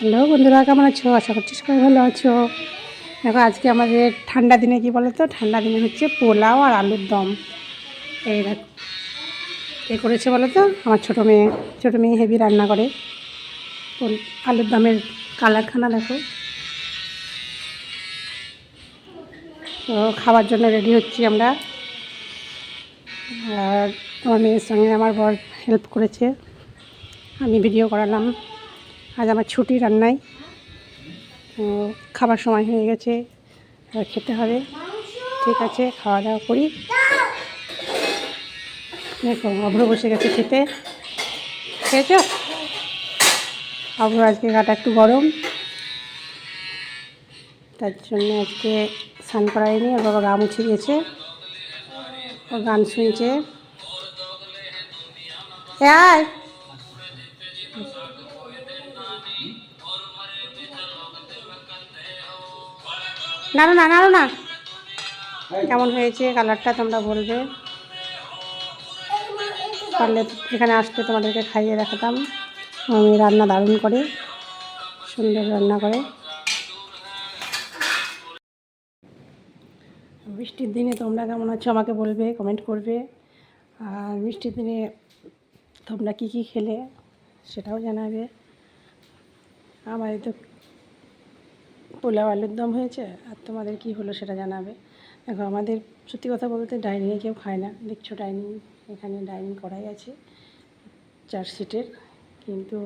Hello বন্ধুরা, কেমন আছো? আশা করছি সবাই ভালো আছো। দেখো, আজকে আমাদের ঠান্ডা দিনে কি বলো তো ঠান্ডা দিনে হচ্ছে পোলাও আর আলুর দম। এই দেখ, কে করেছে বলো তো আমার ছোটো মেয়ে ছোটো মেয়ে হেভি রান্না করে। আলুর দমের কালারখানা দেখো। তো খাবার জন্য রেডি হচ্ছি আমরা। আর আমার মেয়ের সঙ্গে আমার বর হেল্প করেছে। আমি ভিডিও করালাম। আজ আমার ছুটি রান্নায় খাবার সময় হয়ে গেছে খেতে হবে। ঠিক আছে, খাওয়া দাওয়া করি। দেখো, অভ্র বসে গেছে খেতে। খেয়েছ? অভ্র আজকে গাটা একটু গরম। তার জন্য আজকে স্নান করা করায়নি, ওর বাবা গা মুছে দিয়েছে। ও গান শুনছে। আয় নাড়ো না নাড়ো না। কেমন হয়েছে কালারটা তোমরা বলবে? পারলে এখানে আসতে তোমাদেরকে খাইয়ে দেখাতাম। আমি রান্না দারুণ করে, সুন্দর রান্না করে। বৃষ্টির দিনে তোমরা কেমন আছো আমাকে বলবে কমেন্ট করবে। আর বৃষ্টির দিনে তোমরা কী কী খেলে সেটাও জানাবে। আমাদের তো পোলাও আলুর দম হয়েছে, আর তোমাদের কি হলো সেটা জানাবে। দেখো, আমাদের সত্যি কথা বলতে ডাইনিংয়ে কেউ খায় না। দেখছ ডাইনিং, এখানে ডাইনিং করাই আছে, চার সিটের। কিন্তু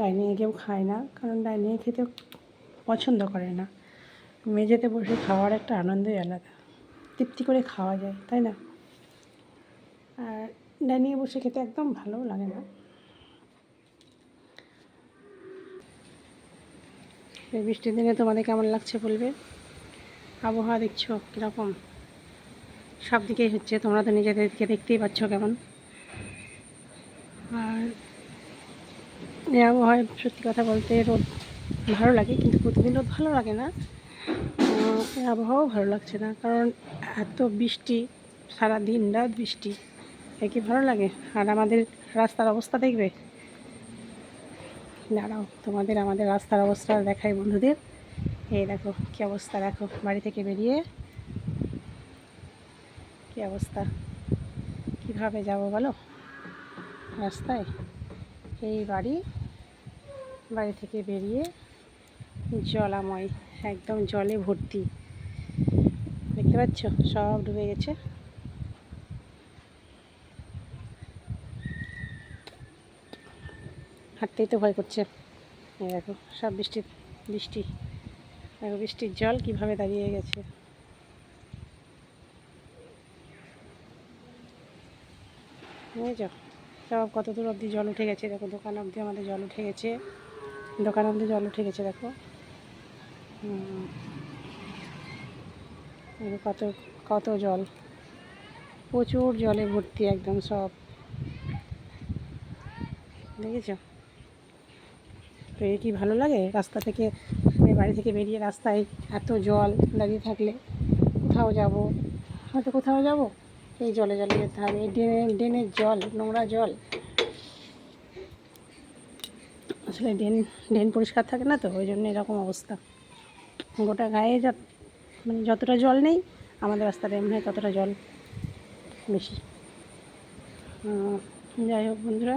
ডাইনিংয়ে কেউ খায় না, কারণ ডাইনিংয়ে খেতে পছন্দ করে না। মেঝেতে বসে খাওয়ার একটা আনন্দই আলাদা। তৃপ্তি করে খাওয়া যায়, তাই না? আর ডাইনিংয়ে বসে খেতে একদম ভালোও লাগে না। এই বৃষ্টির দিনে তোমাদের কেমন লাগছে বলবে? আবহাওয়া দেখছ কীরকম? সব দিকেই হচ্ছে, তোমরা তো নিজেদেরকে দেখতেই পাচ্ছ কেমন। আর এই আবহাওয়ায় সত্যি কথা বলতে রোদ ভালো লাগে, কিন্তু প্রতিদিন রোদ ভালো লাগে না। আবহাওয়াও ভালো লাগছে না, কারণ এত বৃষ্টি, সারা দিন রাত বৃষ্টি, এ কি ভালো লাগে? আর আমাদের রাস্তার অবস্থা দেখবে? দাঁড়াও, তোমাদের আমাদের রাস্তার অবস্থা দেখাই বন্ধুদের। এই দেখো, কী অবস্থা দেখো, বাড়ি থেকে বেরিয়ে। কী অবস্থা? কীভাবে যাব বলো? রাস্তায়? এই বাড়ি বাড়ি থেকে বেরিয়ে জলাময়, একদম জলে ভর্তি। দেখতে পাচ্ছ? সব ডুবে গেছে। হাঁটতেই তো ভয় করছে। দেখো, সব বৃষ্টি বৃষ্টি। দেখো বৃষ্টির জল কীভাবে দাঁড়িয়ে গেছে। সব কত দূর অবধি জল উঠে গেছে। দেখো, দোকান অবধি আমাদের জল উঠে গেছে। দোকান অবধি জল উঠে গেছে। দেখো কত কত জল। প্রচুর জলে ভর্তি একদম সব। দেখেছ? এ কি ভালো লাগে? রাস্তা থেকে মানে বাড়ি থেকে বেরিয়ে রাস্তায় এত জল দাঁড়িয়ে থাকলে কোথাও যাব? হয়তো কোথাও যাব? এই জলে জলে যেতে হবে। এই ড্রেনের ড্রেনের জল, নোংরা জল। আসলে ড্রেন ড্রেন পরিষ্কার থাকে না তো? ওই জন্য এরকম অবস্থা। গোটা গায়ে মানে যতটা জল নেই, আমাদের রাস্তাটা হয় ততটা জল বেশি। যাই হোক বন্ধুরা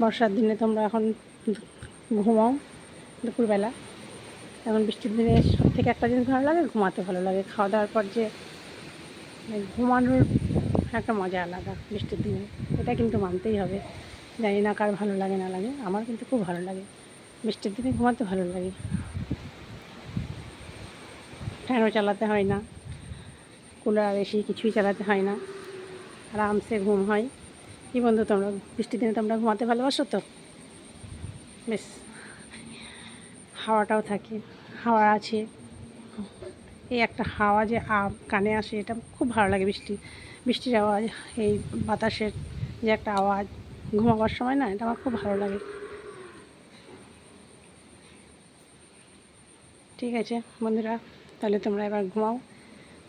বর্ষার দিনে তোমরা এখন ঘুমাও দুপুরবেলা। এখন বৃষ্টির দিনে সব থেকে একটা জিনিস ভালো লাগে, ঘুমাতে ভালো লাগে। খাওয়া দাওয়ার পর যে মানে ঘুমানোর একটা মজা আলাদা বৃষ্টির দিনে। এটা কিন্তু মানতেই হবে। জানি না কার ভালো লাগে, না লাগে, আমার কিন্তু খুব ভালো লাগে। বৃষ্টির দিনে ঘুমাতে ভালো লাগে। ফ্যানও চালাতে হয় না, কুলার এসি কিছুই চালাতে হয় না। আরামসে ঘুম হয়। কি বন্ধু তোমরা? বৃষ্টির দিনে তোমরা ঘুমাতে ভালোবাসো তো? বেশ। হাওয়াটাও থাকে, হাওয়া আছে। এই একটা হাওয়া যে কানে আসে, এটা খুব ভালো লাগে বৃষ্টি। বৃষ্টির আওয়াজ, এই বাতাসের যে একটা আওয়াজ, ঘুমাবার সময় না, এটা আমার খুব ভালো লাগে। ঠিক আছে বন্ধুরা, তাহলে তোমরা এবার ঘুমাও।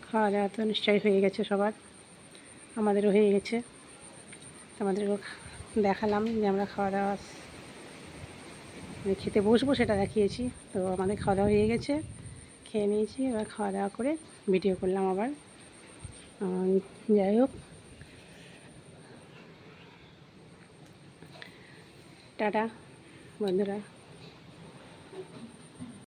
খাওয়া দাওয়া তো নিশ্চয়ই হয়ে গেছে সবার। আমাদেরও হয়ে গেছে। তোমাদেরকেও দেখালাম যে আমরা খাওয়া দাওয়া মানে খেতে বসবো সেটা দেখিয়েছি। তো আমাদের খাওয়া দাওয়া হয়ে গেছে। খেয়ে নিয়েছি, এবার খাওয়া দাওয়া করে ভিডিও করলাম আবার। যাই হোক। টাটা, বন্ধুরা।